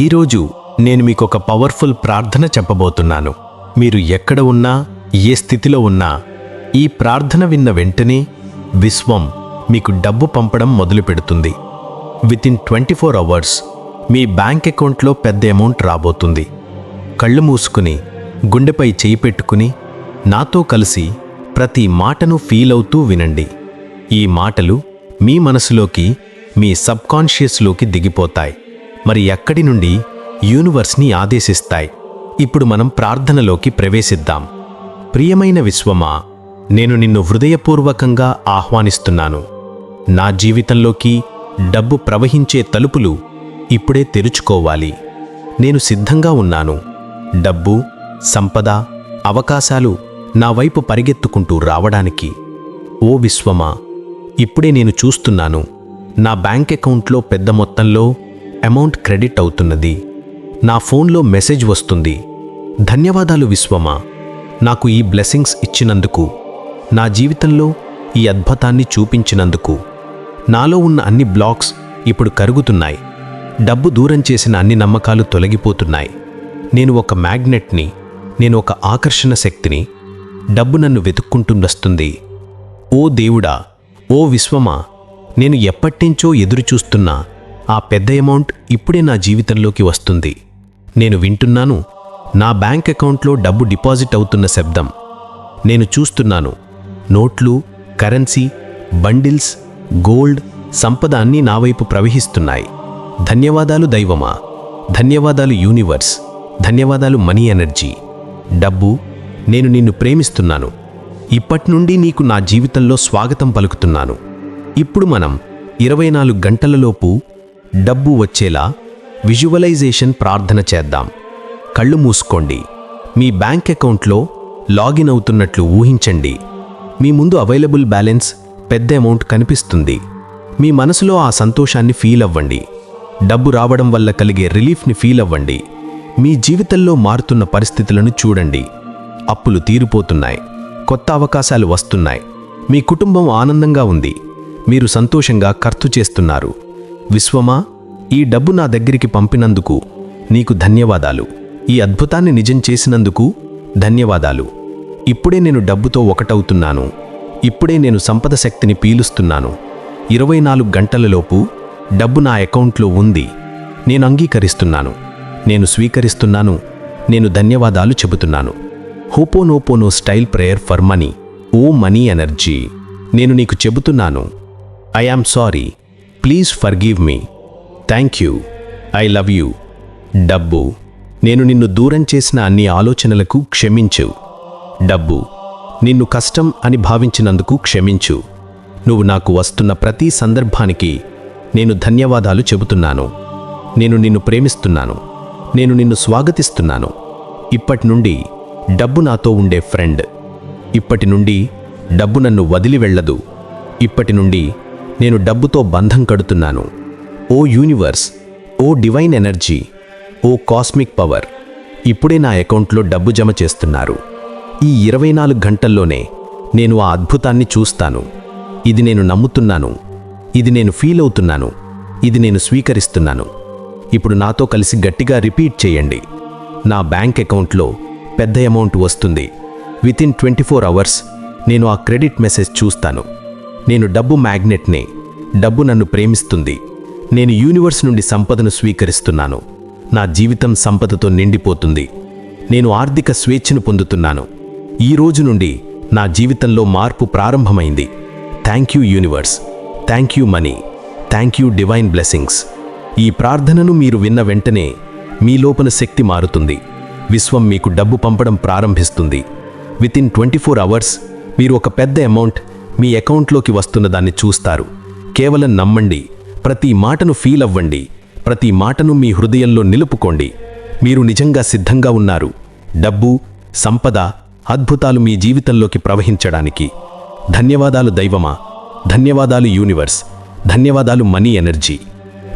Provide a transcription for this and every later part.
ఈరోజు నేను మీకు ఒక పవర్ఫుల్ ప్రార్థన చెప్పబోతున్నాను. మీరు ఎక్కడ ఉన్నా ఏ స్థితిలో ఉన్నా ఈ ప్రార్థన విన్న వెంటనే విశ్వం మీకు డబ్బు పంపడం మొదలు పెడుతుంది within twenty four hours మీ బ్యాంక్ అకౌంట్లో పెద్ద అమౌంట్ రాబోతుంది. కళ్ళు మూసుకుని గుండెపై చేయి పెట్టుకుని నాతో కలిసి ప్రతి మాటను ఫీల్ అవుతూ వినండి. ఈ మాటలు మీ మనసులోకి మీ సబ్కాన్షియస్లోకి దిగిపోతాయి. మరి ఎక్కడి నుండి యూనివర్స్ని ఆదేశిస్తాయి? ఇప్పుడు మనం ప్రార్థనలోకి ప్రవేశిద్దాం. ప్రియమైన విశ్వమా నేను నిన్ను హృదయపూర్వకంగా ఆహ్వానిస్తున్నాను. నా జీవితంలోకి డబ్బు ప్రవహించే తలుపులు ఇప్పుడే తెరుచుకోవాలి. నేను సిద్ధంగా ఉన్నాను. డబ్బు సంపద అవకాశాలు నా వైపు పరిగెత్తుకుంటూ రావడానికి. ఓ విశ్వమా ఇప్పుడే నేను చూస్తున్నాను. నా బ్యాంక్ అకౌంట్లో పెద్ద మొత్తంలో అమౌంట్ క్రెడిట్ అవుతున్నది. నా ఫోన్లో మెసేజ్ వస్తుంది. ధన్యవాదాలు విశ్వమా నాకు ఈ బ్లెస్సింగ్స్ ఇచ్చినందుకు. నా జీవితంలో ఈ అద్భుతాన్ని చూపించినందుకు. నాలో ఉన్న అన్ని బ్లాక్స్ ఇప్పుడు కరుగుతున్నాయి. డబ్బు దూరం చేసిన అన్ని నమ్మకాలు తొలగిపోతున్నాయి. నేను ఒక మ్యాగ్నెట్ని నేను ఒక ఆకర్షణ శక్తిని. డబ్బు నన్ను వెతుక్కుంటుండస్తుంది ఓ దేవుడా ఓ విశ్వమా నేను ఎప్పటినుంచో ఎదురుచూస్తున్నా ఆ పెద్ద అమౌంట్ ఇప్పుడే నా జీవితంలోకి వస్తుంది. నేను వింటున్నాను నా బ్యాంక్ అకౌంట్లో డబ్బు డిపాజిట్ అవుతున్న శబ్దం. నేను చూస్తున్నాను నోట్లు కరెన్సీ బండిల్స్ గోల్డ్ సంపద అన్నీ నా వైపు ప్రవహిస్తున్నాయి. ధన్యవాదాలు దైవమా? ధన్యవాదాలు యూనివర్స్. ధన్యవాదాలు మనీ ఎనర్జీ. డబ్బు నేను నిన్ను ప్రేమిస్తున్నాను. ఇప్పటి నుండి నీకు నా జీవితంలో స్వాగతం పలుకుతున్నాను. ఇప్పుడు మనం ఇరవై నాలుగు గంటలలోపు డబ్బు వచ్చేలా విజువలైజేషన్ ప్రార్థన చేద్దాం. కళ్ళు మూసుకోండి. మీ బ్యాంక్ అకౌంట్లో లాగిన్ అవుతున్నట్లు ఊహించండి. మీ ముందు అవైలబుల్ బ్యాలెన్స్ పెద్ద అమౌంట్ కనిపిస్తుంది. మీ మనసులో ఆ సంతోషాన్ని ఫీల్ అవ్వండి. డబ్బు రావడం వల్ల కలిగే రిలీఫ్ని ఫీల్ అవ్వండి. మీ జీవితంలో మారుతున్న పరిస్థితులను చూడండి. అప్పులు తీరిపోతున్నాయి. కొత్త అవకాశాలు వస్తున్నాయి. మీ కుటుంబం ఆనందంగా ఉంది. మీరు సంతోషంగా ఖర్చు చేస్తున్నారు. విశ్వమా ఈ డబ్బు నా దగ్గరికి పంపినందుకు నీకు ధన్యవాదాలు. ఈ అద్భుతాన్ని నిజం చేసినందుకు ధన్యవాదాలు. ఇప్పుడే నేను డబ్బుతో ఒకటవుతున్నాను. ఇప్పుడే నేను సంపద శక్తిని పీలుస్తున్నాను. ఇరవై నాలుగు గంటలలోపు డబ్బు నా అకౌంట్లో ఉంది. నేను అంగీకరిస్తున్నాను. నేను స్వీకరిస్తున్నాను. నేను ధన్యవాదాలు చెబుతున్నాను. Ho'oponopono style prayer for money. Oh money energy. నేను నీకు చెబుతున్నాను. I am sorry. Please forgive me. Thank you. I love you. డబ్బు. నేను నిన్ను దూరం చేసిన అన్ని ఆలోచనలకు క్షమించు. డబ్బు. నిన్ను కష్టం అని భావించినందుకు క్షమించు. నువ్వు నాకు వస్తున్న ప్రతి సందర్భానికి నేను ధన్యవాదాలు చెబుతున్నాను. నేను నిన్ను ప్రేమిస్తున్నాను. నేను నిన్ను స్వాగతిస్తున్నాను. ఇప్పటి నుండి డబ్బు నాతో ఉండే ఫ్రెండ్. ఇప్పటి నుండి డబ్బు నన్ను వదిలి వెళ్ళదు. ఇప్పటి నుండి నేను డబ్బుతో బంధం కడుతున్నాను. ఓ universe oh divine energy oh cosmic power ఇప్పుడే నా అకౌంట్లో డబ్బు జమ చేస్తున్నారు. ఈ ఇరవై నాలుగు గంటల్లోనే నేను ఆ అద్భుతాన్ని చూస్తాను. ఇది నేను నమ్ముతున్నాను. ఇది నేను ఫీల్ అవుతున్నాను. ఇది నేను స్వీకరిస్తున్నాను. ఇప్పుడు నాతో కలిసి గట్టిగా రిపీట్ చేయండి. నా బ్యాంక్ అకౌంట్లో పెద్ద అమౌంట్ వస్తుంది. Within twenty four hours నేను ఆ క్రెడిట్ మెసేజ్ చూస్తాను. నేను డబ్బు మ్యాగ్నెట్నే. డబ్బు నన్ను ప్రేమిస్తుంది. నేను యూనివర్స్ నుండి సంపదను స్వీకరిస్తున్నాను. నా జీవితం సంపదతో నిండిపోతుంది. నేను ఆర్థిక స్వేచ్ఛను పొందుతున్నాను. ఈ రోజు నుండి నా జీవితంలో మార్పు ప్రారంభమైంది. Thank you universe. Thank you money. Thank you divine blessings. ఈ ప్రార్థనను మీరు విన్న వెంటనే మీ లోపల శక్తి మారుతుంది. విశ్వం మీకు డబ్బు పంపడం ప్రారంభిస్తుంది. వితిన్ ట్వంటీ ఫోర్ అవర్స్ మీరు ఒక పెద్ద అమౌంట్ మీ అకౌంట్లోకి వస్తున్న దాన్ని చూస్తారు. కేవలం నమ్మండి ప్రతి మాటను ఫీల్ అవ్వండి ప్రతి మాటను మీ హృదయంలో నిలుపుకోండి. మీరు నిజంగా సిద్ధంగా ఉన్నారు. డబ్బు సంపద అద్భుతాలు మీ జీవితంలోకి ప్రవహించడానికి. ధన్యవాదాలు దైవమా. ధన్యవాదాలు యూనివర్స్. ధన్యవాదాలు మనీ ఎనర్జీ.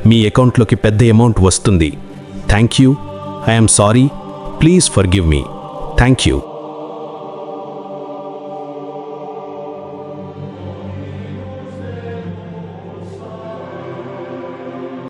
మీ అకౌంట్లోకి పెద్ద అమౌంట్ వస్తుంది. Thank you. I'm sorry. Please forgive me. Thank you.